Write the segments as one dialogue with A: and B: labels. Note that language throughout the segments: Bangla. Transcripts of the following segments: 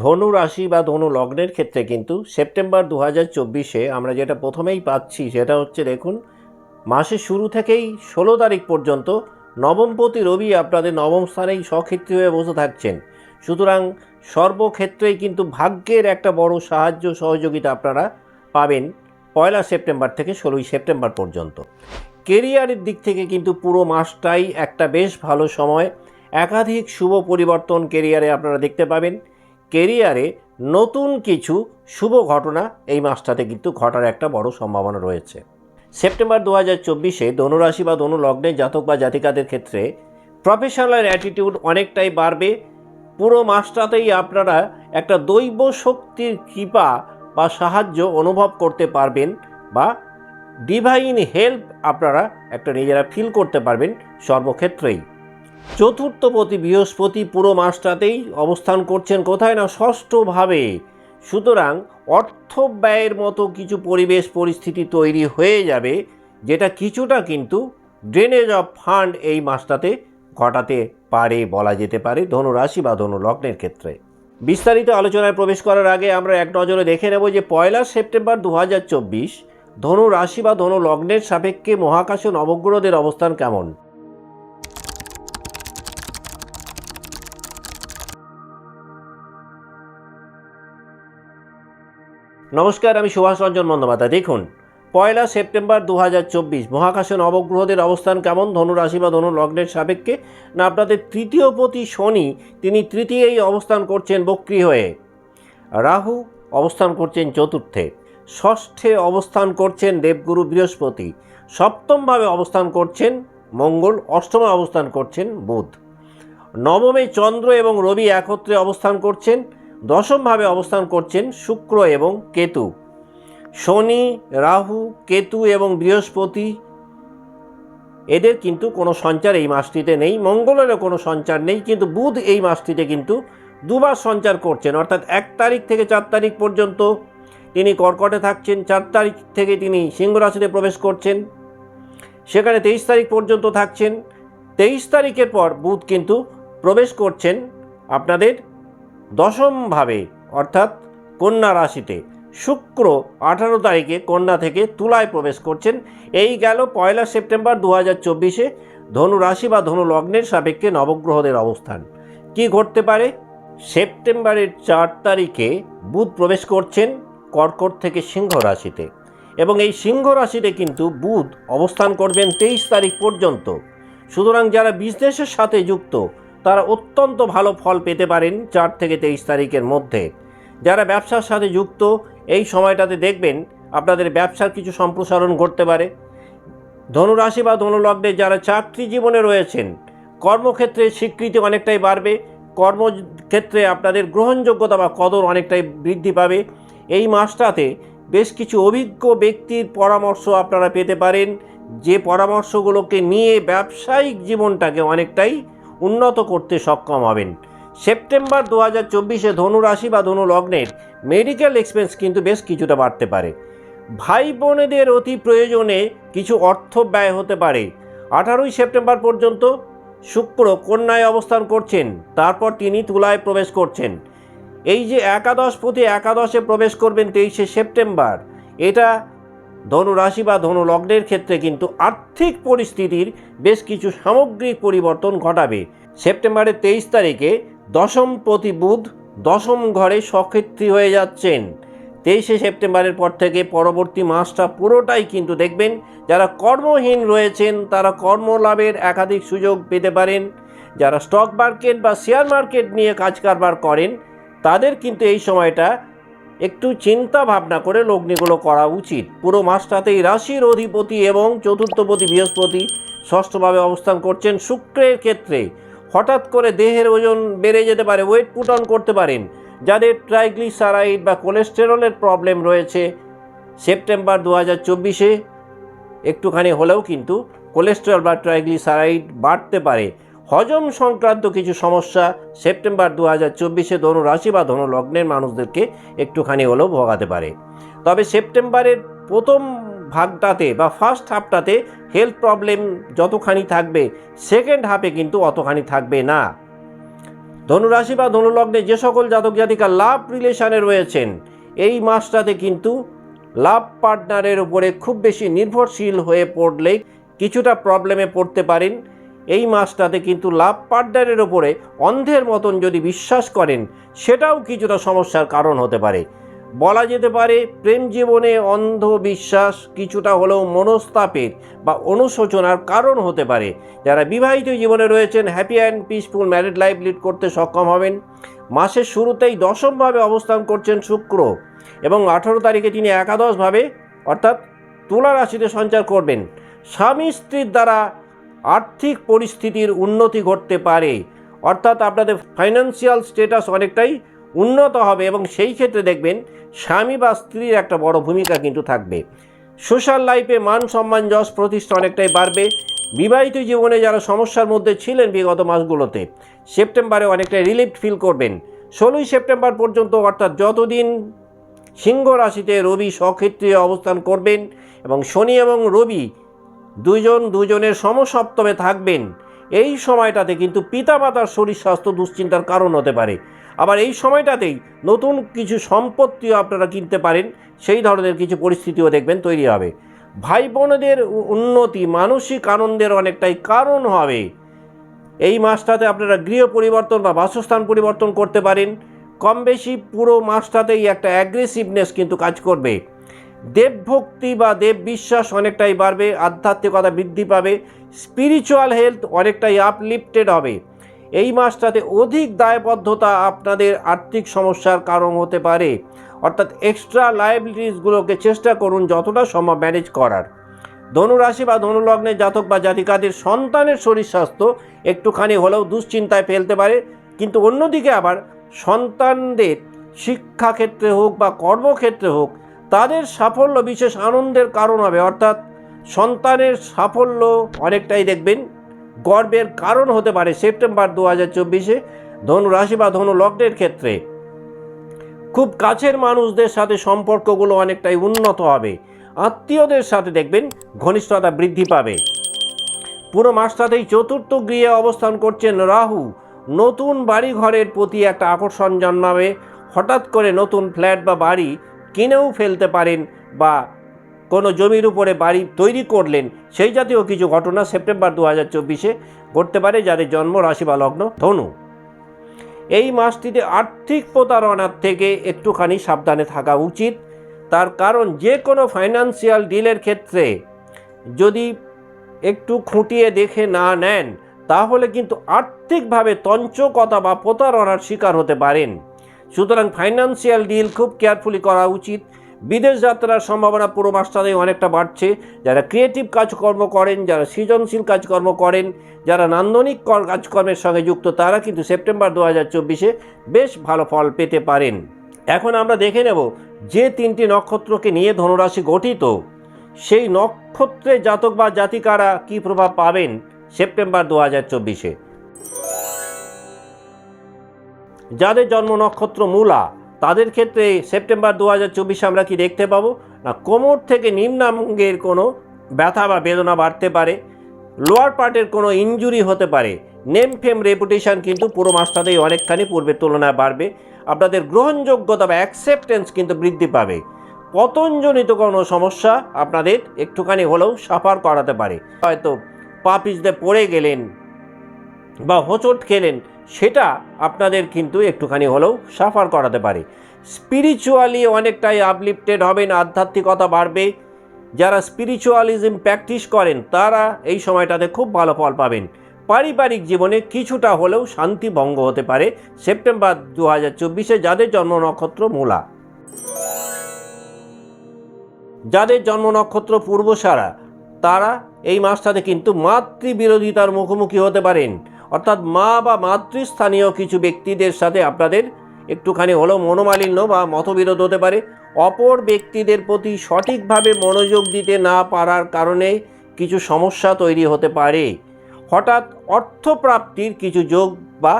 A: ধনু রাশি বা ধনু লগ্নের ক্ষেত্রে কিন্তু সেপ্টেম্বর দু হাজার চব্বিশে আমরা যেটা প্রথমেই পাচ্ছি সেটা হচ্ছে দেখুন, মাসের শুরু থেকেই ষোলো তারিখ পর্যন্ত নবমপতি রবি আপনাদের নবম স্থানেই সক্ষেত্রী হয়ে বসে থাকছেন। সুতরাং সর্বক্ষেত্রেই কিন্তু ভাগ্যের একটা বড় সাহায্য সহযোগিতা আপনারা পাবেন পয়লা সেপ্টেম্বর থেকে ষোলোই সেপ্টেম্বর পর্যন্ত। কেরিয়ারের দিক থেকে কিন্তু পুরো মাসটাই একটা বেশ ভালো সময়। একাধিক শুভ পরিবর্তন কেরিয়ারে আপনারা দেখতে পাবেন। কেরিয়ারে নতুন কিছু শুভ ঘটনা এই মাসটাতে কিন্তু ঘটার একটা বড় সম্ভাবনা রয়েছে। সেপ্টেম্বর দু হাজার চব্বিশে ধনুরাশি বা ধনু লগ্নে জাতক বা জাতিকাদের ক্ষেত্রে প্রফেশনাল অ্যাটিটিউড অনেকটাই বাড়বে। পুরো মাসটাতেই আপনারা একটা দৈব শক্তির কৃপা বা সাহায্য অনুভব করতে পারবেন বা ডিভাইন হেল্প আপনারা একটা নিজেরা ফিল করতে পারবেন সর্বক্ষেত্রেই। চতুর্থপতি বৃহস্পতি পুরো মাসটাতেই অবস্থান করছেন কোথায় না ষষ্ঠভাবে। সুতরাং অর্থ ব্যয়ের মতো কিছু পরিবেশ পরিস্থিতি তৈরি হয়ে যাবে, যেটা কিছুটা কিন্তু ড্রেনেজ অফ ফান্ড এই মাসটাতে ঘটাতে পারে বলা যেতে পারে ধনুরাশি বা ধনু লগ্নের ক্ষেত্রে। বিস্তারিত আলোচনায় প্রবেশ করার আগে আমরা এক নজরে দেখে নেব যে পয়লা সেপ্টেম্বর দু হাজার চব্বিশ ধনু রাশি বা ধনু লগ্নের সাপেক্ষে মহাকাশ নবগ্রহদের অবস্থান কেমন। নমস্কার, আমি সুভাষ রঞ্জন বন্দ্যোপাধ্যায়। দেখুন, পয়লা সেপ্টেম্বর দু হাজার চব্বিশ, মহাকাশে নবগ্রহদের অবস্থান কেমন? ধনুরাশি বা ধনু লগ্নের সাপেক্ষে? না, আপনাদের তৃতীয় পতি শনি, তিনি তৃতীয়ই অবস্থান করছেন বক্রি হয়ে। রাহু অবস্থান করছেন চতুর্থে। ষষ্ঠে অবস্থান করছেন দেবগুরু বৃহস্পতি। সপ্তমভাবে অবস্থান করছেন মঙ্গল, অষ্টমে অবস্থান করছেন বুধ। নবমে চন্দ্র এবং রবি একত্রে অবস্থান করছেন দশমভাবে অবস্থান করছেন শুক্র এবং কেতু। শনি, রাহু, কেতু এবং বৃহস্পতি, এদের কিন্তু কোনো সঞ্চার এই মাসটিতে নেই। মঙ্গলেরও কোনো সঞ্চার নেই, কিন্তু বুধ এই মাসটিতে কিন্তু দুবার সঞ্চার করছেন। অর্থাৎ এক তারিখ থেকে চার তারিখ পর্যন্ত তিনি কর্কটে থাকছেন, চার তারিখ থেকে তিনি সিংহ রাশিতে প্রবেশ করছেন, সেখানে তেইশ তারিখ পর্যন্ত থাকছেন। তেইশ তারিখের পর বুধ কিন্তু প্রবেশ করছেন আপনাদের দশমভাবে, অর্থাৎ কন্যা রাশিতে, শুক্র আঠারো তারিখে কন্যা থেকে তুলায় প্রবেশ করছেন। এই গেল পয়লা সেপ্টেম্বর দু হাজার চব্বিশে, ধনু রাশি বা ধনু লগ্নের সাপেক্ষে নবগ্রহদের অবস্থান। কি ঘটতে পারে? সেপ্টেম্বরের চার তারিখে বুধ প্রবেশ করছেন কর্কট থেকে সিংহ রাশিতে এবং এই সিংহ রাশিতে কিন্তু বুধ অবস্থান করবেন তেইশ তারিখ পর্যন্ত। সুতরাং যারা বিজনেসের সাথে যুক্ত তারা অত্যন্ত ভালো ফল পেতে পারেন চার থেকে তেইশ তারিখের মধ্যে। যারা ব্যবসার সাথে যুক্ত, এই সময়টাতে দেখবেন আপনাদের ব্যবসার কিছু সম্প্রসারণ ঘটতে পারে। ধনুরাশি বা ধনুলগ্নে যারা চাকরি জীবনে রয়েছেন, কর্মক্ষেত্রে স্বীকৃতি অনেকটাই বাড়বে। কর্মক্ষেত্রে আপনাদের গ্রহণযোগ্যতা বা কদর অনেকটাই বৃদ্ধি পাবে। এই মাসটাতে বেশ কিছু অভিজ্ঞ ব্যক্তির পরামর্শ আপনারা পেতে পারেন। যে পরামর্শগুলোকে নিয়ে ব্যবসায়িক জীবনটাকে অনেকটাই উন্নত করতে সক্ষম হবেন। সেপ্টেম্বর দু হাজার চব্বিশে ধনুরাশি বা ধনু লগ্নের মেডিকেল এক্সপেন্স কিন্তু বেশ কিছুটা বাড়তে পারে। ভাই বোনেদের অতি প্রয়োজনে কিছু অর্থ ব্যয় হতে পারে। আঠারোই সেপ্টেম্বর পর্যন্ত শুক্র কন্যায় অবস্থান করছেন, তারপর তিনি তুলায় প্রবেশ করছেন। এই যে একাদশ প্রতি একাদশে প্রবেশ করবেন তেইশে সেপ্টেম্বর, এটা ধনু রাশি বা ধনু লগ্নের ক্ষেত্রে কিন্তু আর্থিক পরিস্থিতির বেশ কিছু সামগ্রিক পরিবর্তন ঘটাবে। সেপ্টেম্বরের তেইশ তারিখে দশম প্রতি বুধ দশম ঘরে সক্ষেত্রী হয়ে যাচ্ছেন। তেইশে সেপ্টেম্বরের পর থেকে পরবর্তী মাসটা পুরোটাই কিন্তু দেখবেন, যারা কর্মহীন রয়েছেন তারা কর্মলাভের একাধিক সুযোগ পেতে পারেন। যারা স্টক মার্কেট বা শেয়ার মার্কেট নিয়ে কাজ কারবার করেন, তাদের কিন্তু এই সময়টা একটু চিন্তা ভাবনা করে লগ্নিগুলো করা উচিত। পুরো মাসটাতেই রাশির অধিপতি এবং চতুর্থপতি বৃহস্পতি ষষ্ঠভাবে অবস্থান করছেন শুক্রের ক্ষেত্রে। হঠাৎ করে দেহের ওজন বেড়ে যেতে পারে ওয়েট পুট অন করতে পারেন। যাদের ট্রাইগ্লিসারাইড বা কোলেস্টেরলের প্রবলেম রয়েছে, সেপ্টেম্বর দু হাজার চব্বিশে একটুখানি হলেও কিন্তু কোলেস্টেরল বা ট্রাইগ্লিসারাইড বাড়তে পারে। হজম সংক্রান্ত কিছু সমস্যা সেপ্টেম্বর দু হাজার চব্বিশে ধনুরাশি বা ধনুলগ্নের মানুষদেরকে একটুখানি হলেও ভোগাতে পারে। তবে সেপ্টেম্বরের প্রথম ভাগটাতে বা ফার্স্ট হাফটাতে হেলথ প্রবলেম যতখানি থাকবে সেকেন্ড হাফে কিন্তু অতখানি থাকবে না। ধনুরাশি বা ধনুলগ্নে যে সকল জাতক জাতিকা লাভ রিলেশনে রয়েছেন, এই মাসটাতে কিন্তু লাভ পার্টনারের উপরে খুব বেশি নির্ভরশীল হয়ে পড়লে কিছুটা প্রবলেমে পড়তে পারেন। এই মাসটাতে কিন্তু লাভ পার্টনারের ওপরে অন্ধের মতন যদি বিশ্বাস করেন, সেটাও কিছুটা সমস্যার কারণ হতে পারে। বলা যেতে পারে, প্রেম জীবনে অন্ধবিশ্বাস কিছুটা হলেও মনস্তাপের বা অনুশোচনার কারণ হতে পারে। যারা বিবাহিত জীবনে রয়েছেন happy and peaceful married life lead করতে সক্ষম হবেন। মাসের শুরুতেই দশমভাবে অবস্থান করছেন শুক্র এবং আঠারো তারিখে তিনি একাদশভাবে, অর্থাৎ তুলা রাশিতে সঞ্চার করবেন। স্বামী স্ত্রীর দ্বারা আর্থিক পরিস্থিতির উন্নতি ঘটতে পারে। অর্থাৎ আপনাদের ফাইন্যান্সিয়াল স্টেটাস অনেকটাই উন্নত হবে এবং সেই ক্ষেত্রে দেখবেন স্বামী বা স্ত্রীর একটা বড় ভূমিকা কিন্তু থাকবে। সোশ্যাল লাইফে মান সম্মান যশ প্রতিষ্ঠা অনেকটাই বাড়বে। বিবাহিত জীবনে যারা সমস্যার মধ্যে ছিলেন বিগত মাসগুলোতে, সেপ্টেম্বরে অনেকটাই রিলিফ ফিল করবেন। ষোলোই সেপ্টেম্বর পর্যন্ত অর্থাৎ যতদিন সিংহ রাশিতে রবি সক্ষেত্রীয় অবস্থান করবেন এবং শনি এবং রবি দুজন দুজনের সমসপ্তমে থাকবেন। এই সময়টাতে কিন্তু পিতামাতার শরীর স্বাস্থ্য দুশ্চিন্তার কারণ হতে পারে। আবার এই সময়টাতেই নতুন কিছু সম্পত্তিও আপনারা কিনতে পারেন, সেই ধরনের কিছু পরিস্থিতিও দেখবেন তৈরি হবে। ভাই বোনদের উন্নতি, মানসিক আনন্দের অনেকটাই কারণ হবে। এই মাসটাতে আপনারা গৃহ পরিবর্তন বা বাসস্থান পরিবর্তন করতে পারেন। কম বেশি পুরো মাসটাতেই একটা অ্যাগ্রেসিভনেস কিন্তু কাজ করবে। দেবভক্তি বা দেব বিশ্বাস অনেকটাই বাড়বে, আধ্যাত্মিকতা বৃদ্ধি পাবে স্পিরিচুয়াল হেলথ অনেকটাই আপলিফটেড হবে। এই মাসটাতে অধিক দায়বদ্ধতা আপনাদের আর্থিক সমস্যার কারণ হতে পারে। অর্থাৎ এক্সট্রা লাইবিলিটিসগুলোকে চেষ্টা করুন যতটা সম্ভব ম্যানেজ করার। ধনুরাশি বা ধনুলগ্নের জাতক বা জাতিকাদের সন্তানের শরীর স্বাস্থ্য একটুখানি হলেও দুশ্চিন্তায় ফেলতে পারে। কিন্তু অন্যদিকে আবার সন্তানদের শিক্ষাক্ষেত্রে হোক বা কর্মক্ষেত্রে হোক তাদের সাফল্য বিশেষ আনন্দের কারণ হবে। অর্থাৎ সন্তানের সাফল্য অনেকটাই দেখবেন। গর্বের কারণ হতে পারে সেপ্টেম্বর দু হাজার চব্বিশে ধনু রাশি বা ধনু লগ্নের ক্ষেত্রে। খুব কাছের মানুষদের সাথে সম্পর্কগুলো অনেকটাই উন্নত হবে। আত্মীয়দের সাথে দেখবেন ঘনিষ্ঠতা বৃদ্ধি পাবে। পুরো মাসটাতেই চতুর্থ গৃহে অবস্থান করছেন রাহু। নতুন বাড়ি ঘরের প্রতি একটা আকর্ষণ জন্মাবে। হঠাৎ করে নতুন ফ্ল্যাট বা বাড়ি কিনেও ফেলতে পারেন বা কোনো জমির উপরে বাড়ি তৈরি করলেন, সেই জাতীয় কিছু ঘটনা সেপ্টেম্বর দু হাজার চব্বিশে ঘটতে পারে যাদের জন্ম রাশি বা লগ্ন ধনু। এই মাসটিতে আর্থিক প্রতারণার থেকে একটুখানি সাবধানে থাকা উচিত। তার কারণ যে কোনো ফাইন্যান্সিয়াল ডিলের ক্ষেত্রে যদি একটু খুঁটিয়ে দেখে না নেন, তাহলে কিন্তু আর্থিকভাবে তঞ্চকতা বা প্রতারণার শিকার হতে পারেন। সুতরাং ফাইন্যান্সিয়াল ডিল খুব কেয়ারফুলি করা উচিত। বিদেশ যাত্রার সম্ভাবনা পুরো মাসটাতেই অনেকটা বাড়ছে। যারা ক্রিয়েটিভ কাজকর্ম করেন, যারা সৃজনশীল কাজকর্ম করেন, যারা নান্দনিক কাজকর্মের সঙ্গে যুক্ত, তারা কিন্তু সেপ্টেম্বর দু হাজার চব্বিশে বেশ ভালো ফল পেতে পারেন। এখন আমরা দেখে নেব যে তিনটি নক্ষত্রকে নিয়ে ধনুরাশি গঠিত। সেই নক্ষত্রে জাতক বা জাতিকারা কী প্রভাব পাবেন সেপ্টেম্বর দু হাজার চব্বিশে? যাদের জন্ম নক্ষত্র মূলা, তাদের ক্ষেত্রে সেপ্টেম্বর দু হাজার চব্বিশে আমরা কি দেখতে পাবো? না, কোমর থেকে নিম্নাঙ্গের কোনো ব্যথা বা বেদনা বাড়তে পারে লোয়ার পার্টের কোনো ইনজুরি হতে পারে। নেম ফেম রেপুটেশন কিন্তু পুরো মাসটাতেই অনেকখানি পূর্বের তুলনায় বাড়বে। আপনাদের গ্রহণযোগ্যতা বা অ্যাকসেপ্টেন্স কিন্তু বৃদ্ধি পাবে। পতনজনিত কোনো সমস্যা আপনাদের একটুখানি হলেও সাফার করাতে পারে। হয়তো পা পড়ে গেলেন বা হোঁচট খেলেন সেটা আপনাদের কিন্তু একটুখানি হলেও সাফার করাতে পারে। স্পিরিচুয়ালি অনেকটাই আপলিফটেড হবেন, আধ্যাত্মিকতা বাড়বে। যারা স্পিরিচুয়ালিজম প্র্যাকটিস করেন, তারা এই সময়টাতে খুব ভালো ফল পাবেন। পারিবারিক জীবনে কিছুটা হলেও শান্তি ভঙ্গ হতে পারে সেপ্টেম্বর দু হাজার চব্বিশে যাদের জন্ম নক্ষত্র মূলা। যাদের জন্ম নক্ষত্র পূর্বসারা, তারা এই মাসটাতে কিন্তু মাতৃবিরোধিতার মুখোমুখি হতে পারেন। অর্থাৎ মা বা মাতৃস্থানীয় কিছু ব্যক্তিদের সাথে আপনাদের একটুখানি হলেও মনোমালিন্য বা মতবিরোধ হতে পারে। অপর ব্যক্তিদের প্রতি সঠিকভাবে মনোযোগ দিতে না পারার কারণে কিছু সমস্যা তৈরি হতে পারে। হঠাৎ অর্থপ্রাপ্তির কিছু যোগ বা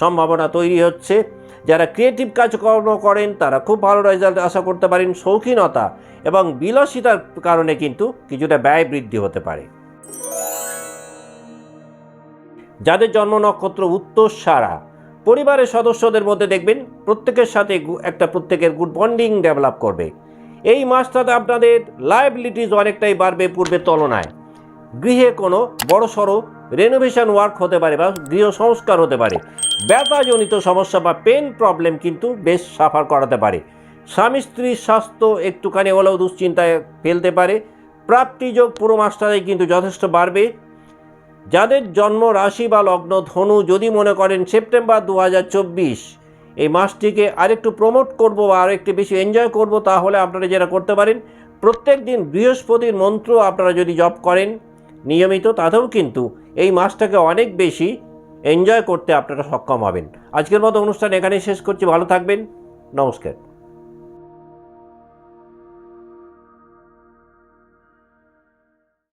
A: সম্ভাবনা তৈরি হচ্ছে। যারা ক্রিয়েটিভ কাজকর্ম করেন, তারা খুব ভালো রেজাল্ট আশা করতে পারেন শৌখিনতা এবং বিলাসিতার কারণে কিন্তু কিছুটা ব্যয় বৃদ্ধি হতে পারে। যাদের জন্ম নক্ষত্র উত্তর সারা। পরিবারের সদস্যদের মধ্যে দেখবেন, প্রত্যেকের সাথে একটা প্রত্যেকের গুড বন্ডিং ডেভেলপ করবে। এই মাসটাতে আপনাদের লাইবিলিটিস অনেকটাই বাড়বে পূর্বের তুলনায়। গৃহে কোনো বড় সড়ো রেনোভেশন ওয়ার্ক হতে পারে বা গৃহ সংস্কার হতে পারে। ব্যথাজনিত সমস্যা বা পেন প্রবলেম কিন্তু বেশ সাফার করাতে পারে। স্বামী স্ত্রীর স্বাস্থ্য একটুখানি হলেও দুশ্চিন্তায় ফেলতে পারে। প্রাপ্তিযোগ পুরো মাসটাই কিন্তু যথেষ্ট বাড়বে। যাদের জন্ম রাশি বা লগ্ন ধনু যদি মনে করেন সেপ্টেম্বর দু হাজার চব্বিশ, এই মাসটিকে আরেকটু প্রমোট করব বা আরেকটু বেশি এনজয় করব, তাহলে আপনারা যেটা করতে পারেন, প্রত্যেক দিন বৃহস্পতির মন্ত্র আপনারা যদি জপ করেন, নিয়মিত তাতেও কিন্তু এই মাসটাকে অনেক বেশি এনজয় করতে আপনারা সক্ষম হবেন। আজকের মতো অনুষ্ঠান এখানেই শেষ করছি, ভালো থাকবেন, নমস্কার।